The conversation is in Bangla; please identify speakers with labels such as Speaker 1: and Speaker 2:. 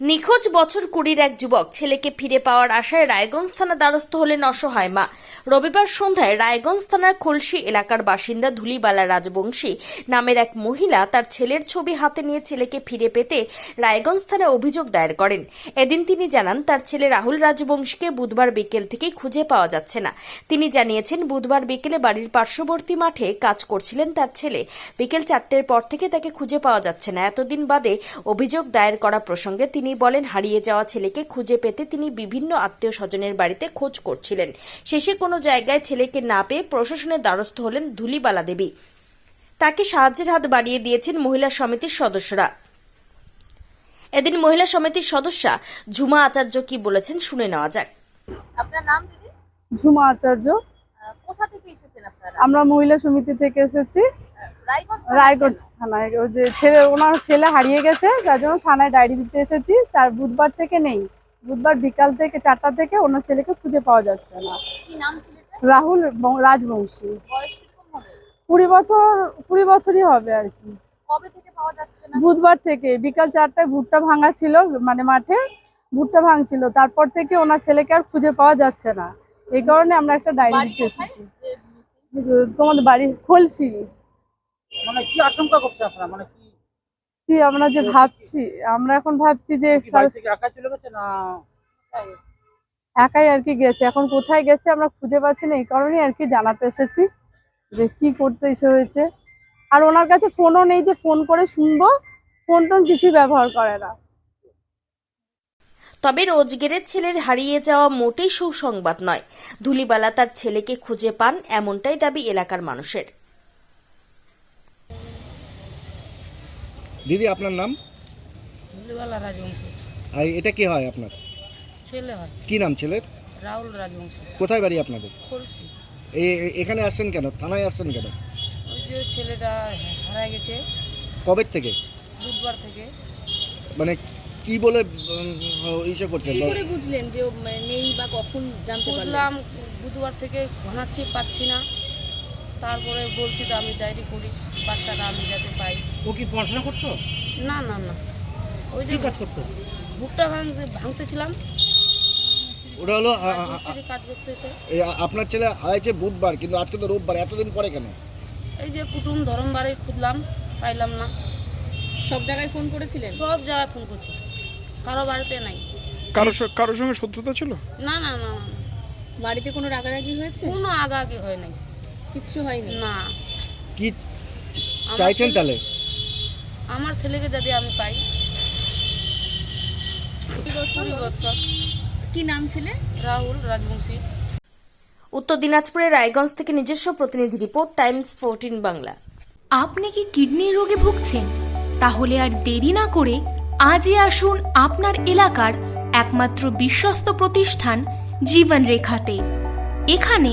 Speaker 1: নিখোঁজ বছর কুড়ির এক যুবক ছেলেকে ফিরে পাওয়ার আশায় রায়গঞ্জ থানা দ্বারস্থ হলেন অসহায় মা। রবিবার সন্ধ্যায় রায়গঞ্জ থানার খলসি এলাকার বাসিন্দা ধুলিবালা রাজবংশী নামের এক মহিলা তার ছেলের ছবি হাতে নিয়ে ছেলেকে ফিরে পেতে রায়গঞ্জ থানায় অভিযোগ দায়ের করেন। এদিন তিনি জানান, তার ছেলে রাহুল রাজবংশীকে বুধবার বিকেল থেকেই খুঁজে পাওয়া যাচ্ছে না। তিনি জানিয়েছেন, বুধবার বিকেলে বাড়ির পার্শ্ববর্তী মাঠে কাজ করছিলেন তার ছেলে। বিকেল চারটের পর থেকে তাকে খুঁজে পাওয়া যাচ্ছে না। এতদিন বাদে অভিযোগ দায়ের করা প্রসঙ্গে তিনি বলেন হারিয়ে যাওয়া ছেলেকে খুঁজে পেতে তিনি বিভিন্ন আত্মীয় স্বজনের বাড়িতে খোঁজ করছিলেন। শেষে কোনো জায়গায় ছেলেকে না পেয়ে প্রশাসনের দ্বারস্থ হলেন ধুলিবালা দেবী। তাকে সাহায্যের হাত বাড়িয়ে দিয়েছেন মহিলা সমিতির সদস্যরা। এদিন মহিলা সমিতির সদস্যা ঝুমা আচার্য কি বলেছেন শুনে নেওয়া যাক।
Speaker 2: আপনার নাম দিদি?
Speaker 3: ঝুমা আচার্য।
Speaker 2: কোথা থেকে এসেছেন আপনারা?
Speaker 3: আমরা মহিলা সমিতি থেকে এসেছি।
Speaker 2: রায়গঞ্জ
Speaker 3: থানায়? ওই যে ছেলে ওনার ছেলে হারিয়ে গেছে যার জন্য থানায় ডায়েরি দিতে এসেছি। চার বুধবার থেকে নেই। বুধবার বিকাল থেকে চারটা থেকে ওনার ছেলেকে খুঁজে পাওয়া যাচ্ছে না। রাহুল রাজবংশী। কুড়ি বছর কুড়ি বছরই হবে আর কি। বুধবার থেকে। বিকাল চারটায় ভুট্টা ভাঙা ছিল মানে মাঠে ভুট্টা ভাঙছিল। তারপর থেকে ওনার ছেলেকে আর খুঁজে পাওয়া যাচ্ছে না। এই কারণে আমরা একটা ডায়েরি দিতে এসেছি। তোমাদের বাড়ি খলসি
Speaker 4: মানে কি আশঙ্কা করছে আপনারা? মানে কি
Speaker 3: কি আমরা যে ভাবছি আমরা এখন ভাবছি যে
Speaker 4: কি বাড়ি থেকে একা চলে গেছে না
Speaker 3: একাই আর কি গেছে? এখন কোথায় গেছে আমরা খুঁজে পাচ্ছি না এই কারণেই আর কি জানাতে এসেছি যে কি করতে এসে হয়েছে। আর ওনার কাছে ফোনও নেই যে ফোন করে শুনব ফোন টোন কিছুই ব্যবহার করে না।
Speaker 1: তবে রোজগেরের ছেলের হারিয়ে যাওয়া মোটেই সুসংবাদ নয়। ধুলিবালা তার ছেলেকে খুঁজে পান এমনটাই দাবি এলাকার মানুষের।
Speaker 5: দিদি আপনার নাম?
Speaker 6: ধুলিওয়ালা রাজবংশী।
Speaker 5: আর এটা কি হয় আপনার?
Speaker 6: ছেলে হয়।
Speaker 5: কি নাম ছেলের?
Speaker 6: রাহুল রাজবংশী।
Speaker 5: কোথায় বাড়ি আপনাদের?
Speaker 6: কলসি।
Speaker 5: এ- এখানে আসছেন কেন? থানায় আসছেন কেন?
Speaker 6: ওই যে ছেলেটা হারায় গেছে।
Speaker 5: কবে থেকে?
Speaker 6: বুধবার থেকে।
Speaker 5: মানে কি বলে উম, ইসে করছেন?
Speaker 2: কি করে বুঝলেন যে ও মানে নেই বা কখন জানতে পারলেন
Speaker 6: বুঝলাম বুধবার থেকে ঘনাচ্ছি পাচ্ছি না। তারপরে বলছি তো আমি ডায়েরি করি বাচ্চাটা আমি যাতে পাই।
Speaker 4: ও কি পড়াশোনা করতো?
Speaker 6: না না না। ওই যে
Speaker 4: কাজ করতো?
Speaker 6: বুকটা ভাঙতে ভাঙতেছিলাম।
Speaker 5: ওটা হলো
Speaker 6: মিস্ত্রি কাজ করতেছে।
Speaker 5: এ, আপনার ছেলে হারাইছে বুধবার কিন্তু আজকে তো রোববার এতদিন পরে কেন?
Speaker 6: এই যে কুটুম ধরমবারে খুঁজলাম পাইলাম না।
Speaker 2: সব জায়গায় ফোন করেছিলেন?
Speaker 6: সব জায়গায় ফোন করছি। কারও বাড়িতে নাই।
Speaker 7: কারোর সঙ্গে কারোর সঙ্গে শত্রুতা ছিল?
Speaker 6: না না না না
Speaker 2: বাড়িতে কোনো রাগারাগি হয়েছে?
Speaker 6: কোনো আগাআগি হয় নাই।
Speaker 2: কিচ্ছু হয়নি।
Speaker 6: না।
Speaker 5: কি চাইছেন তাহলে?
Speaker 6: আমার ছেলেকে যদি আমি পাই। কুড়ি বছর
Speaker 2: কি নাম ছেলে?
Speaker 6: রাহুল রাজবংশী।
Speaker 1: উত্তর দিনাজপুরের রায়গঞ্জ থেকে নিজস্ব প্রতিনিধি রিপোর্ট টাইমস ফোরটিন বাংলা।
Speaker 8: আপনি কি কিডনির রোগে ভুগছেন? তাহলে আর দেরি না করে আজই আসুন আপনার এলাকার একমাত্র বিশ্বস্ত প্রতিষ্ঠান জীবন রেখাতে এখানে